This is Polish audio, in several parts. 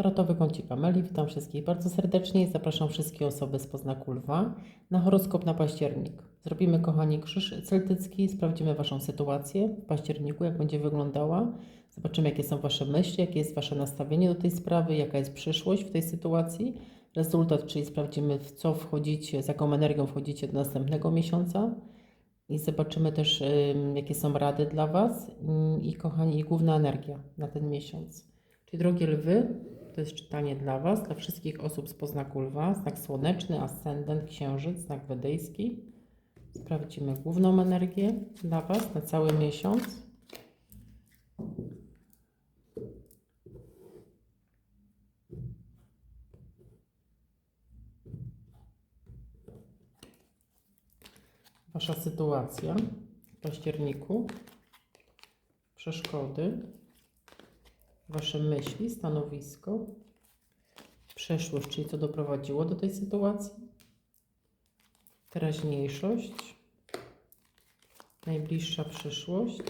Tarotowy kącik Ameli. Witam wszystkich bardzo serdecznie i zapraszam wszystkie osoby z poznaku lwa na horoskop na październik. Zrobimy, kochani, krzyż celtycki, sprawdzimy Waszą sytuację w październiku, jak będzie wyglądała. Zobaczymy, jakie są Wasze myśli, jakie jest Wasze nastawienie do tej sprawy, jaka jest przyszłość w tej sytuacji. Rezultat, czyli sprawdzimy, w co wchodzicie, z jaką energią wchodzicie do następnego miesiąca. I zobaczymy też, jakie są rady dla Was i, kochani, i główna energia na ten miesiąc. Czyli drogie lwy, to jest czytanie dla Was, dla wszystkich osób z poznaku lwa, znak słoneczny, ascendent, księżyc, znak wedyjski. Sprawdzimy główną energię dla Was na cały miesiąc. Wasza sytuacja w październiku, przeszkody, Wasze myśli, stanowisko, przeszłość, czyli co doprowadziło do tej sytuacji, teraźniejszość, najbliższa przyszłość,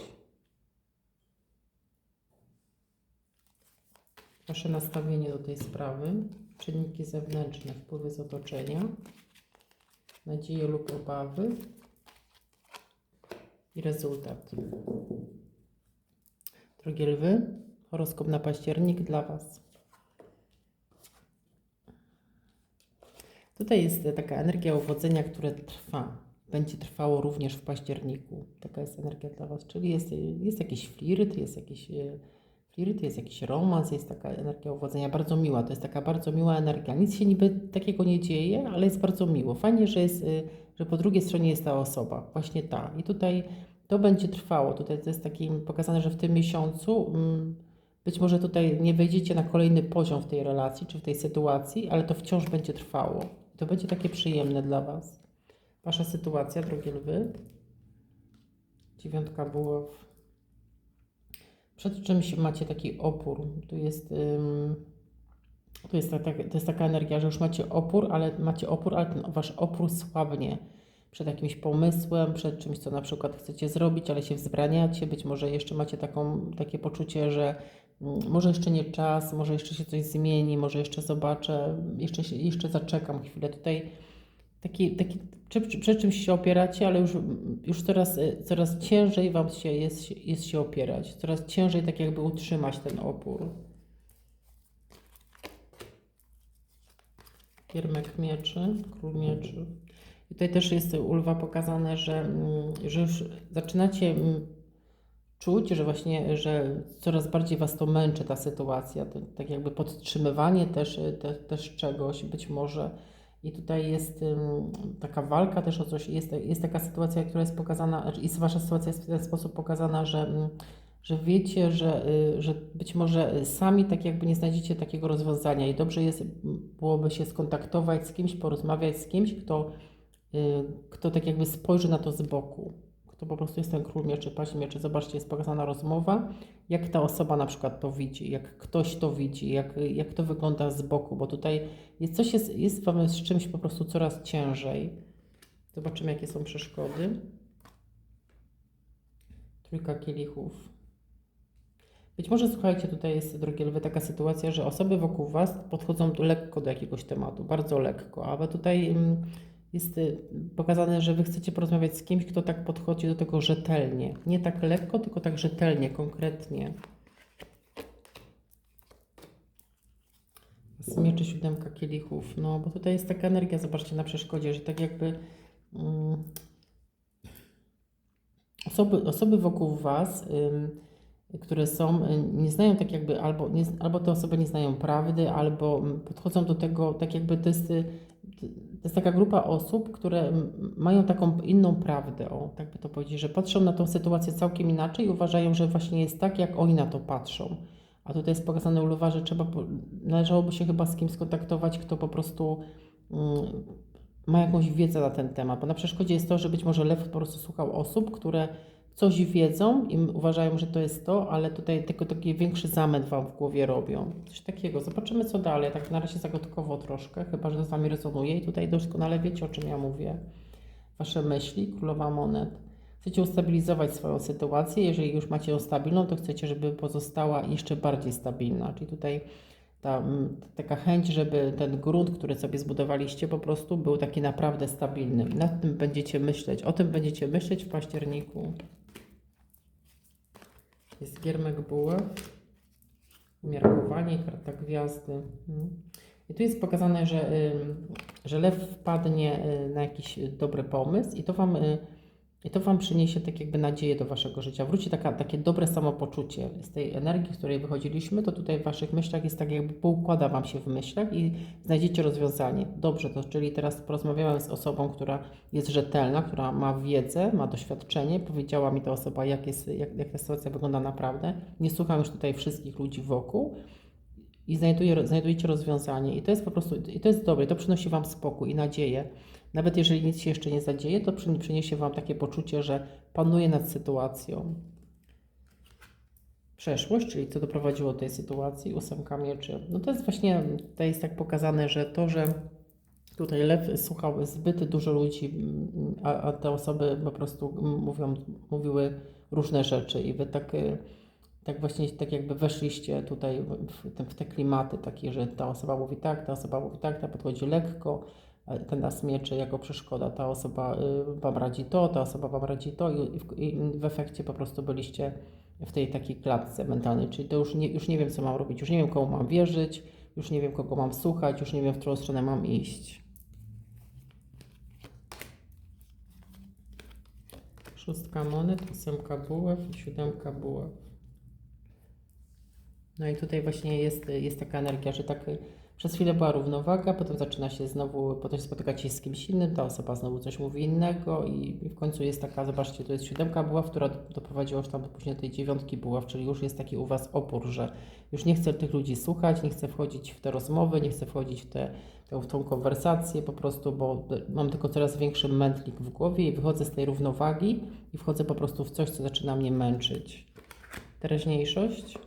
Wasze nastawienie do tej sprawy, czynniki zewnętrzne, wpływy z otoczenia, nadzieje lub obawy i rezultat. Drogie lwy, horoskop na październik dla Was. Tutaj jest taka energia uwodzenia, które trwa. Będzie trwało również w październiku. Taka jest energia dla Was. Czyli jest, jest jakiś flirt, jest jakiś e, flirt, jest jakiś romans, jest taka energia uwodzenia bardzo miła. To jest taka bardzo miła energia. Nic się niby takiego nie dzieje, ale jest bardzo miło. Fajnie, że, jest, e, że po drugiej stronie jest ta osoba. Właśnie ta. I tutaj to będzie trwało. Tutaj to jest takim pokazane, że w tym miesiącu mm, być może tutaj nie wejdziecie na kolejny poziom w tej relacji czy w tej sytuacji, ale to wciąż będzie trwało. To będzie takie przyjemne dla Was. Wasza sytuacja, drogie lwy. Dziewiątka buław. Przed czymś macie taki opór. Tu jest, ym, tu jest, to jest taka energia, że już macie opór, ale macie opór, ale ten wasz opór słabnie przed jakimś pomysłem, przed czymś, co na przykład chcecie zrobić, ale się wzbraniacie. Być może jeszcze macie taką, takie poczucie, że może jeszcze nie czas, może jeszcze się coś zmieni, może jeszcze zobaczę, jeszcze, jeszcze zaczekam chwilę. Tutaj taki, taki, przed, przed czymś się opieracie, ale już, już coraz, coraz ciężej Wam się jest, jest się opierać. Coraz ciężej tak jakby utrzymać ten opór. Piermek mieczy, król mieczy. I tutaj też jest u lwa pokazane, że, mm, że już zaczynacie mm, czuć, że właśnie, że coraz bardziej Was to męczy ta sytuacja, to, tak jakby podtrzymywanie też, te, też czegoś być może. I tutaj jest ym, taka walka też o coś, jest, jest taka sytuacja, która jest pokazana, jest Wasza sytuacja jest w ten sposób pokazana, że, że wiecie, że, y, że być może sami tak jakby nie znajdziecie takiego rozwiązania i dobrze jest, byłoby się skontaktować z kimś, porozmawiać z kimś, kto Y, kto tak jakby spojrzy na to z boku, kto po prostu jest ten król mieczy, paź mieczy, zobaczcie, jest pokazana rozmowa, jak ta osoba na przykład to widzi, jak ktoś to widzi, jak, jak to wygląda z boku, bo tutaj jest coś, jest, jest wam z czymś po prostu coraz ciężej. Zobaczymy, jakie są przeszkody. Trójka kielichów. Być może, słuchajcie, tutaj jest, drogie lwy, taka sytuacja, że osoby wokół Was podchodzą lekko do jakiegoś tematu, bardzo lekko, ale tutaj... Mm, jest y, pokazane, że wy chcecie porozmawiać z kimś, kto tak podchodzi do tego rzetelnie. Nie tak lekko, tylko tak rzetelnie, konkretnie. Z mieczy siódemka kielichów. No, bo tutaj jest taka energia, zobaczcie, na przeszkodzie, że tak jakby um, osoby, osoby wokół was, um, które są, y, nie znają tak jakby, albo, nie, albo te osoby nie znają prawdy, albo podchodzą do tego, tak jakby to jest y, to jest taka grupa osób, które mają taką inną prawdę, o, tak by to powiedzieć, że patrzą na tą sytuację całkiem inaczej i uważają, że właśnie jest tak, jak oni na to patrzą. A tutaj jest pokazane u Lwa, że trzeba, należałoby się chyba z kimś skontaktować, kto po prostu um, ma jakąś wiedzę na ten temat. Bo na przeszkodzie jest to, że być może Lew po prostu słuchał osób, które coś wiedzą i uważają, że to jest to, ale tutaj tylko taki większy zamęt Wam w głowie robią. Coś takiego. Zobaczymy co dalej. Tak na razie zagadkowo troszkę, chyba że z Wami rezonuje i tutaj doskonale wiecie o czym ja mówię. Wasze myśli, królowa monet. Chcecie ustabilizować swoją sytuację. Jeżeli już macie ją stabilną, to chcecie, żeby pozostała jeszcze bardziej stabilna. Czyli tutaj ta taka chęć, żeby ten grunt, który sobie zbudowaliście, po prostu był taki naprawdę stabilny. Nad tym będziecie myśleć, o tym będziecie myśleć w październiku. Jest giermek bułek, umiarkowanie, karta gwiazdy. Mm. I tu jest pokazane, że, że lew wpadnie y, na jakiś dobry pomysł i to Wam, y, i to wam przyniesie tak jakby nadzieję do Waszego życia. Wróci taka, takie dobre samopoczucie z tej energii, z której wychodziliśmy, to tutaj w Waszych myślach jest tak jakby poukłada Wam się w myślach i znajdziecie rozwiązanie. Dobrze, to czyli teraz porozmawiałem z osobą, która jest rzetelna, która ma wiedzę, ma doświadczenie, powiedziała mi ta osoba, jak, jest, jak, jak ta sytuacja wygląda naprawdę. Nie słucham już tutaj wszystkich ludzi wokół, i znajduje, znajdujecie rozwiązanie. I to jest po prostu, i to jest dobre, to przynosi Wam spokój i nadzieję. Nawet jeżeli nic się jeszcze nie zadzieje, to przy- przyniesie Wam takie poczucie, że panuje nad sytuacją. Przeszłość, czyli co doprowadziło do tej sytuacji, ósemka mieczy. No to jest właśnie, tutaj jest tak pokazane, że to, że tutaj lew słuchał zbyt dużo ludzi, mm, a, a te osoby po prostu mówią, mówiły różne rzeczy i Wy tak... y, tak właśnie, tak jakby weszliście tutaj w, te, w te klimaty takie, że ta osoba mówi tak, ta osoba mówi tak, ta podchodzi lekko, ten as mieczy jako przeszkoda, ta osoba y, wam radzi to, ta osoba wam radzi to i, w- efekcie po prostu byliście w tej takiej klatce mentalnej, czyli to już nie, już nie wiem, co mam robić, już nie wiem, komu mam wierzyć, już nie wiem, kogo mam słuchać, już nie wiem, w którą stronę mam iść. Szóstka monet, ósemka bułek i siódemka bułek. No i tutaj właśnie jest, jest taka energia, że tak przez chwilę była równowaga, potem zaczyna się znowu, potem spotykacie się z kimś innym, ta osoba znowu coś mówi innego i, w końcu jest taka, zobaczcie, to jest siódemka buław, która doprowadziła tam do później tej dziewiątki buław, czyli już jest taki u Was opór, że już nie chcę tych ludzi słuchać, nie chcę wchodzić w te rozmowy, nie chcę wchodzić w, te, w tą konwersację po prostu, bo mam tylko coraz większy mętlik w głowie i wychodzę z tej równowagi i wchodzę po prostu w coś, co zaczyna mnie męczyć. Teraźniejszość.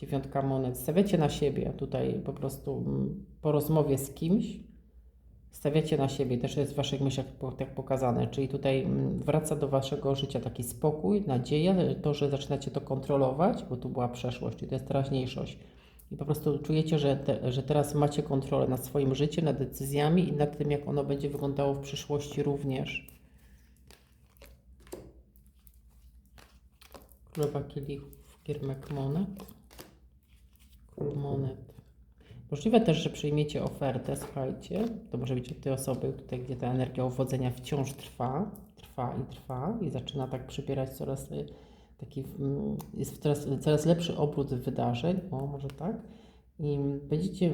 Dziewiątka monet. Stawiacie na siebie tutaj po prostu mm, po rozmowie z kimś. Stawiacie na siebie, też jest w Waszych myślach tak pokazane, czyli tutaj mm, wraca do Waszego życia taki spokój, nadzieja, to, że zaczynacie to kontrolować, bo tu była przeszłość, czyli to jest teraźniejszość. I po prostu czujecie, że, te, że teraz macie kontrolę nad swoim życiem, nad decyzjami i nad tym, jak ono będzie wyglądało w przyszłości również. Królowa kielichów, giermek monet. Monet. Możliwe też, że przyjmiecie ofertę, słuchajcie, to może być od tej osoby, tutaj, gdzie ta energia uwodzenia wciąż trwa, trwa i trwa i zaczyna tak przybierać coraz taki, mm, jest coraz, coraz lepszy obrót wydarzeń, o może tak, i będziecie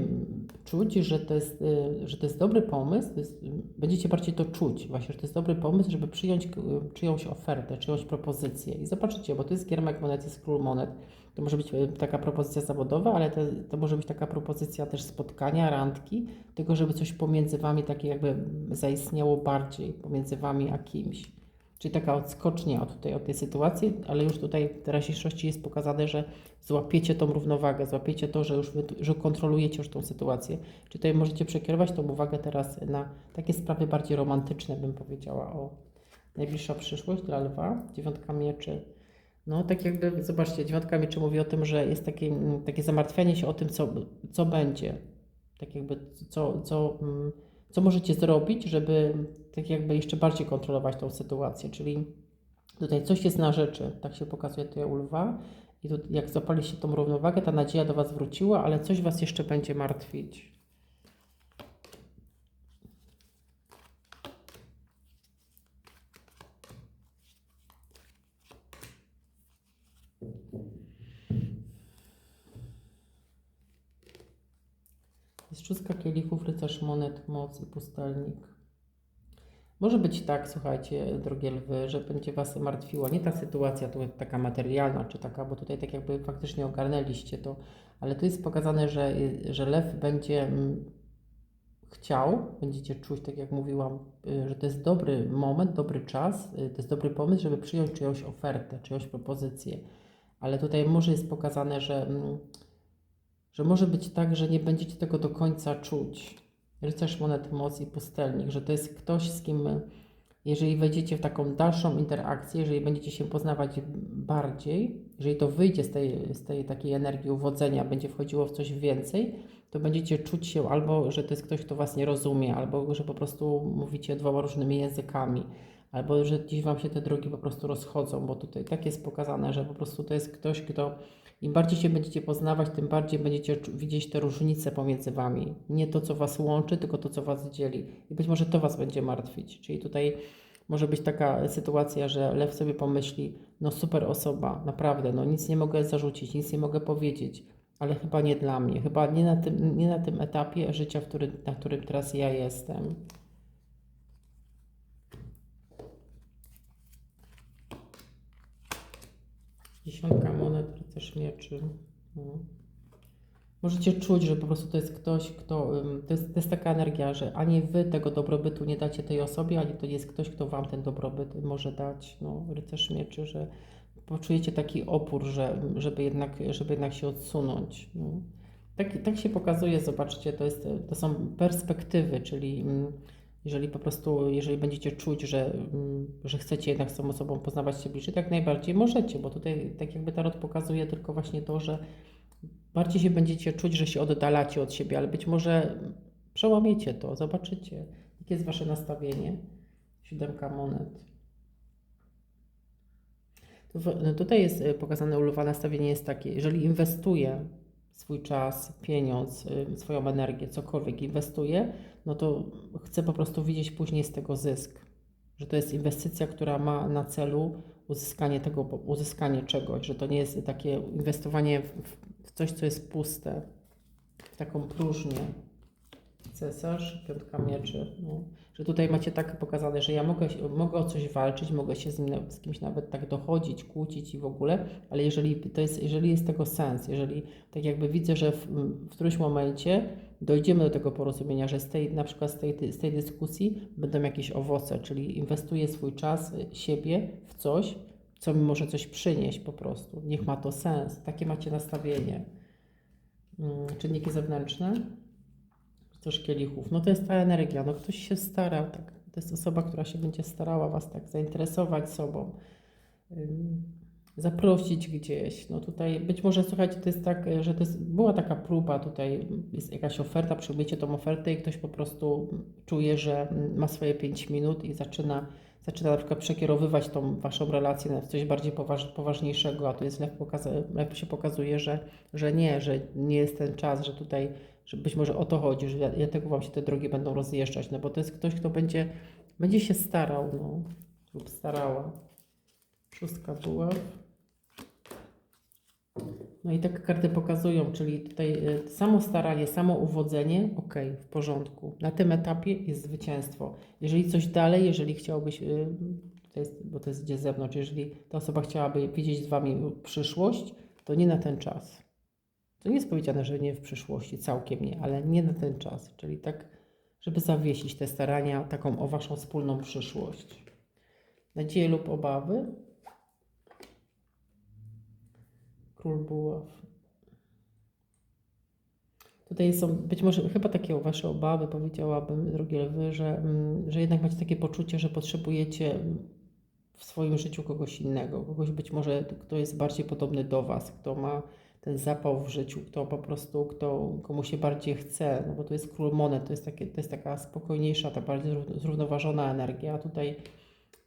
czuć, że to jest, y, że to jest dobry pomysł, jest, y, będziecie bardziej to czuć, właśnie, że to jest dobry pomysł, żeby przyjąć y, czyjąś ofertę, czyjąś propozycję i zobaczycie, bo to jest giermek monet, jest król monet, to może być e, taka propozycja zawodowa, ale to, to może być taka propozycja też spotkania, randki, tylko żeby coś pomiędzy Wami takie jakby zaistniało bardziej, pomiędzy Wami a kimś. Czyli taka odskocznia od, tutaj, od tej sytuacji, ale już tutaj w teraźniejszości jest pokazane, że złapiecie tą równowagę, złapiecie to, że już wy, że kontrolujecie już tą sytuację. Czy tutaj możecie przekierować tą uwagę teraz na takie sprawy bardziej romantyczne, bym powiedziała, o najbliższa przyszłość dla lwa, dziewiątka mieczy. No, tak jakby, zobaczcie, dziewiątka mieczy mówi o tym, że jest takie, mm, takie zamartwianie się o tym, co, co będzie. Tak jakby, co, co, mm, co możecie zrobić, żeby tak jakby jeszcze bardziej kontrolować tą sytuację. Czyli tutaj coś jest na rzeczy, tak się pokazuje tutaj u lwa. I tu, jak zapaliście tą równowagę, ta nadzieja do Was wróciła, ale coś Was jeszcze będzie martwić. Jest szóstka kielichów, rycerz monet, moc i pustelnik. Może być tak, słuchajcie, drogie lwy, że będzie Was martwiła nie ta sytuacja tu taka materialna, czy taka, bo tutaj tak jakby faktycznie ogarnęliście to, ale tu jest pokazane, że, że lew będzie mm, chciał, będziecie czuć, tak jak mówiłam, y, że to jest dobry moment, dobry czas, y, to jest dobry pomysł, żeby przyjąć czyjąś ofertę, czyjąś propozycję. Ale tutaj może jest pokazane, że, mm, że może być tak, że nie będziecie tego do końca czuć. Rycerz monet, moc i pustelnik, że to jest ktoś, z kim, jeżeli wejdziecie w taką dalszą interakcję, jeżeli będziecie się poznawać bardziej, jeżeli to wyjdzie z tej, z tej takiej energii uwodzenia, będzie wchodziło w coś więcej, to będziecie czuć się albo, że to jest ktoś, kto Was nie rozumie, albo że po prostu mówicie dwoma różnymi językami, albo że gdzieś Wam się te drogi po prostu rozchodzą, bo tutaj tak jest pokazane, że po prostu to jest ktoś, kto im bardziej się będziecie poznawać, tym bardziej będziecie widzieć te różnice pomiędzy Wami. Nie to, co Was łączy, tylko to, co Was dzieli. I być może to Was będzie martwić. Czyli tutaj może być taka sytuacja, że lew sobie pomyśli, no super osoba, naprawdę, no nic nie mogę zarzucić, nic nie mogę powiedzieć, ale chyba nie dla mnie, chyba nie na tym, nie na tym etapie życia, w na którym teraz ja jestem. Dziesiątka monet, rycerz mieczy. No. Możecie czuć, że po prostu to jest ktoś, kto. To jest, to jest taka energia, że ani wy tego dobrobytu nie dacie tej osobie, ani to jest ktoś, kto wam ten dobrobyt może dać. No, rycerz mieczy, że poczujecie taki opór, że, żeby, jednak, żeby jednak się odsunąć. No. Tak, tak się pokazuje, zobaczcie, to, jest, to są perspektywy, czyli mm, jeżeli po prostu, jeżeli będziecie czuć, że, mm, że chcecie jednak z tą osobą poznawać się bliżej, tak najbardziej możecie, bo tutaj tak jakby tarot pokazuje tylko właśnie to, że bardziej się będziecie czuć, że się oddalacie od siebie, ale być może przełamiecie to, zobaczycie, jakie jest wasze nastawienie. Siódemka monet. No Tutaj jest y, pokazane uluwa nastawienie jest takie, jeżeli inwestuję swój czas, pieniądz, y, swoją energię, cokolwiek inwestuję, no to chcę po prostu widzieć później z tego zysk. Że to jest inwestycja, która ma na celu uzyskanie tego, uzyskanie czegoś, że to nie jest takie inwestowanie w, w coś, co jest puste, w taką próżnię. Cesarz, piątka mieczy. No. Że tutaj macie tak pokazane, że ja mogę, mogę o coś walczyć, mogę się z, z kimś nawet tak dochodzić, kłócić i w ogóle, ale jeżeli to jest, jeżeli jest tego sens, jeżeli tak jakby widzę, że w, w którymś momencie dojdziemy do tego porozumienia, że z tej, na przykład z tej, z tej dyskusji będą jakieś owoce, czyli inwestuję swój czas, y, siebie w coś, co mi może coś przynieść po prostu. Niech ma to sens. Takie macie nastawienie. Mm, Czynniki zewnętrzne. Też kielichów. No to jest ta energia. No ktoś się starał. Tak. To jest osoba, która się będzie starała Was tak zainteresować sobą. Zaprosić gdzieś. No tutaj być może słuchajcie, to jest tak, że to jest, była taka próba, tutaj jest jakaś oferta, przyjmujecie tą ofertę i ktoś po prostu czuje, że ma swoje 5 minut i zaczyna, zaczyna na przykład przekierowywać tą waszą relację na coś bardziej poważ, poważniejszego, a tu jest lew, pokaza- się pokazuje, że, że nie, że nie jest ten czas, że tutaj, że być może o to chodzi, że dlatego wam się te drogi będą rozjeżdżać, no bo to jest ktoś, kto będzie, będzie się starał, no, lub starała. Szóstka buław. No i tak karty pokazują, czyli tutaj y, samo staranie, samo uwodzenie, ok, w porządku. Na tym etapie jest zwycięstwo. Jeżeli coś dalej, jeżeli chciałbyś, y, to jest, bo to jest gdzie z zewnątrz, jeżeli ta osoba chciałaby widzieć z Wami przyszłość, to nie na ten czas. To nie jest powiedziane, że nie w przyszłości, całkiem nie, ale nie na ten czas. Czyli tak, żeby zawiesić te starania taką o Waszą wspólną przyszłość. Nadzieje lub obawy. Król buław. Tutaj są być może chyba takie wasze obawy, powiedziałabym, drogie lwy, że, mm, że jednak macie takie poczucie, że potrzebujecie mm, w swoim życiu kogoś innego. Kogoś być może, kto jest bardziej podobny do was, kto ma ten zapał w życiu, kto po prostu, kto, komu się bardziej chce, no bo to jest król monet, to jest, takie, to jest taka spokojniejsza, ta bardziej zró- zrównoważona energia, a tutaj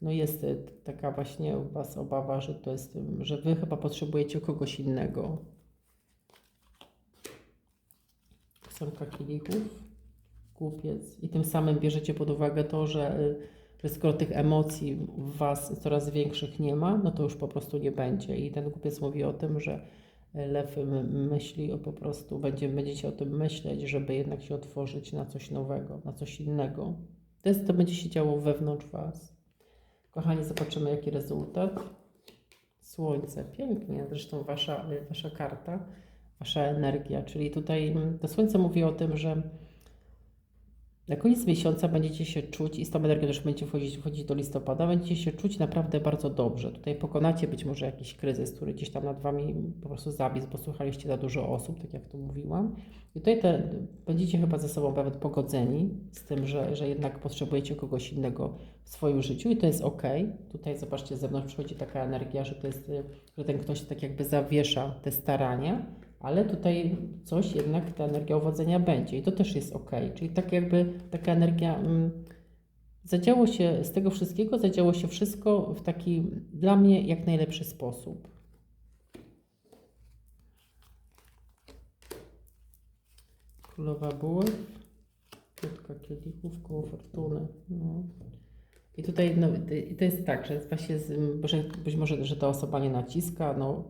no jest y, taka właśnie u Was obawa, że to jest, ym, że Wy chyba potrzebujecie kogoś innego. Ósemka kielichów, głupiec. I tym samym bierzecie pod uwagę to, że, y, że skoro tych emocji w Was coraz większych nie ma, no to już po prostu nie będzie. I ten głupiec mówi o tym, że y, lew myśli o po prostu, będzie, będziecie o tym myśleć, żeby jednak się otworzyć na coś nowego, na coś innego. To, jest, to będzie się działo wewnątrz Was. Kochani, zobaczymy jaki rezultat. Słońce, pięknie, zresztą wasza, wasza karta, wasza energia, czyli tutaj mm, to słońce mówi o tym, że Na koniec miesiąca będziecie się czuć i z tą energią też będziecie wchodzić, wchodzić do listopada, będziecie się czuć naprawdę bardzo dobrze. Tutaj pokonacie być może jakiś kryzys, który gdzieś tam nad Wami po prostu zawisł, bo słuchaliście za dużo osób, tak jak tu mówiłam. I tutaj te, będziecie chyba ze sobą nawet pogodzeni z tym, że, że jednak potrzebujecie kogoś innego w swoim życiu i to jest ok. Tutaj zobaczcie, z zewnątrz przychodzi taka energia, że to jest, że ten ktoś tak jakby zawiesza te starania, ale tutaj coś jednak ta energia uwodzenia będzie i to też jest ok. Czyli tak jakby taka energia. Mm, zadziało się z tego wszystkiego, zadziało się wszystko w taki dla mnie jak najlepszy sposób. Królowa bułek, piątka kielichów, koło fortuny. No. I tutaj no, to jest tak, że właśnie, z, że być może, że ta osoba nie naciska, no,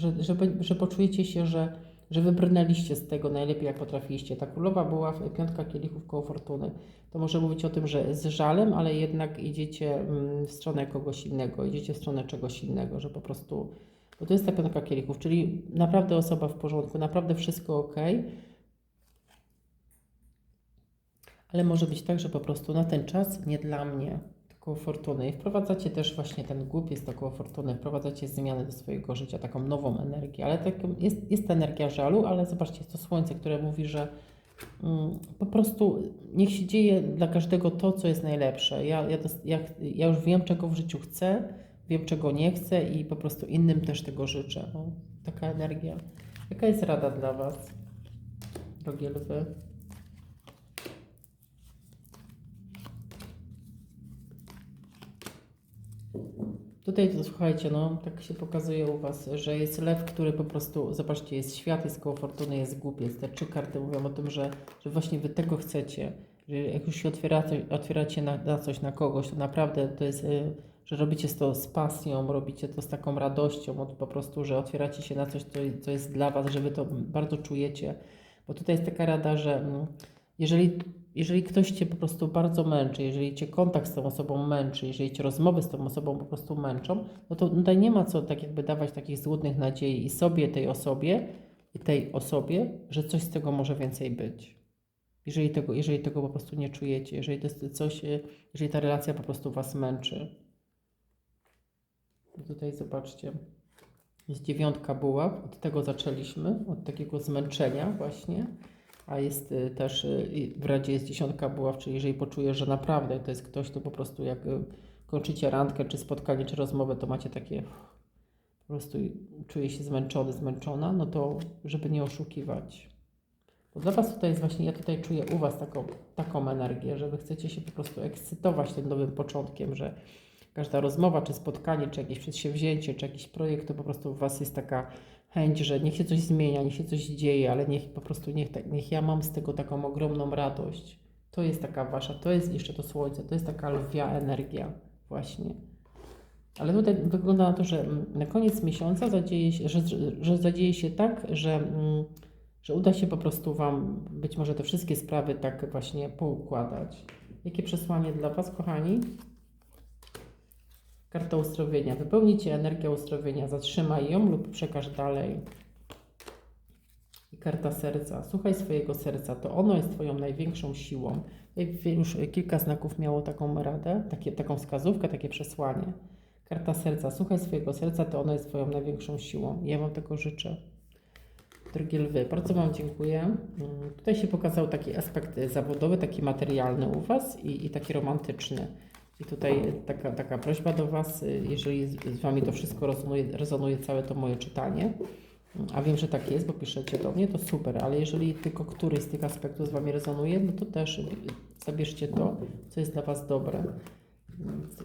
że, że, że poczujecie się, że, że wybrnęliście z tego najlepiej jak potrafiliście. Ta królowa była w piątka kielichów koło fortuny. To może mówić o tym, że z żalem, ale jednak idziecie mm, w stronę kogoś innego, idziecie w stronę czegoś innego, że po prostu, bo to jest ta piątka kielichów, czyli naprawdę osoba w porządku, naprawdę wszystko ok. Ale może być tak, że po prostu na ten czas nie dla mnie koło fortuny i wprowadzacie też właśnie ten głupiec do koło fortuny, wprowadzacie zmiany do swojego życia, taką nową energię, ale tak, jest, jest energia żalu, ale zobaczcie, jest to słońce, które mówi, że mm, po prostu niech się dzieje dla każdego to, co jest najlepsze. Ja, ja, ja, ja już wiem, czego w życiu chcę, wiem, czego nie chcę i po prostu innym też tego życzę. No, taka energia. Jaka jest rada dla Was, drogie lwy? Tutaj to, słuchajcie, no tak się pokazuje u Was, że jest lew, który po prostu, zobaczcie, jest świat, jest koło fortuny, jest głupiec. Te trzy karty mówią o tym, że, że właśnie Wy tego chcecie, że jak już się otwieracie, otwieracie na, na coś, na kogoś, to naprawdę to jest, y, że robicie to z pasją, robicie to z taką radością, po prostu, że otwieracie się na coś, co, co jest dla Was, że Wy to bardzo czujecie. Bo tutaj jest taka rada, że mm, jeżeli jeżeli ktoś Cię po prostu bardzo męczy, jeżeli Cię kontakt z tą osobą męczy, jeżeli Cię rozmowy z tą osobą po prostu męczą, no to tutaj nie ma co tak jakby dawać takich złudnych nadziei i sobie, tej osobie, i tej osobie, że coś z tego może więcej być. Jeżeli tego, jeżeli tego po prostu nie czujecie, jeżeli to jest coś, jeżeli ta relacja po prostu Was męczy. Tutaj zobaczcie. Jest dziewiątka buław, od tego zaczęliśmy, od takiego zmęczenia właśnie a jest y, też y, w Radzie jest dziesiątka buław, czyli jeżeli poczujesz, że naprawdę to jest ktoś, to po prostu jak y, kończycie randkę, czy spotkanie, czy rozmowę, to macie takie po prostu czuję się zmęczony, zmęczona, no to żeby nie oszukiwać. Bo dla Was tutaj jest właśnie, ja tutaj czuję u Was taką, taką energię, że Wy chcecie się po prostu ekscytować tym nowym początkiem, że każda rozmowa, czy spotkanie, czy jakieś przedsięwzięcie, czy jakiś projekt, to po prostu u Was jest taka chęć, że niech się coś zmienia, niech się coś dzieje, ale niech po prostu, niech, niech ja mam z tego taką ogromną radość. To jest taka wasza, to jest jeszcze to słońce, to jest taka lwia energia właśnie. Ale tutaj wygląda na to, że mm, na koniec miesiąca zadzieje się, że, że zadzieje się tak, że, mm, że uda się po prostu Wam być może te wszystkie sprawy tak właśnie poukładać. Jakie przesłanie dla Was, kochani? Karta uzdrowienia. Wypełnijcie energię uzdrowienia, zatrzymaj ją lub przekaż dalej. I karta serca. Słuchaj swojego serca, to ono jest Twoją największą siłą. Już kilka znaków miało taką radę, takie, taką wskazówkę, takie przesłanie. Karta serca. Słuchaj swojego serca, to ono jest Twoją największą siłą. Ja Wam tego życzę. Drogie lwy, bardzo Wam dziękuję. Mm, tutaj się pokazał taki aspekt zawodowy, taki materialny u Was i, i taki romantyczny. I tutaj taka, taka prośba do Was, y, jeżeli z Wami to wszystko rezonuje, rezonuje całe to moje czytanie, a wiem, że tak jest, bo piszecie do mnie, to super, ale jeżeli tylko któryś z tych aspektów z Wami rezonuje, no to też zabierzcie to, co jest dla Was dobre.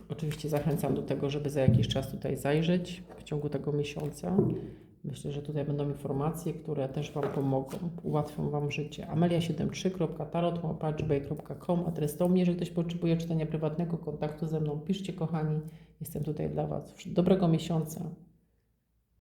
Oczywiście zachęcam do tego, żeby za jakiś czas tutaj zajrzeć w ciągu tego miesiąca. Myślę, że tutaj będą informacje, które też Wam pomogą, ułatwią Wam życie. amelia73.tarot.com, adres do mnie. Jeżeli ktoś potrzebuje czytania prywatnego kontaktu ze mną, piszcie kochani. Jestem tutaj dla Was. Dobrego miesiąca.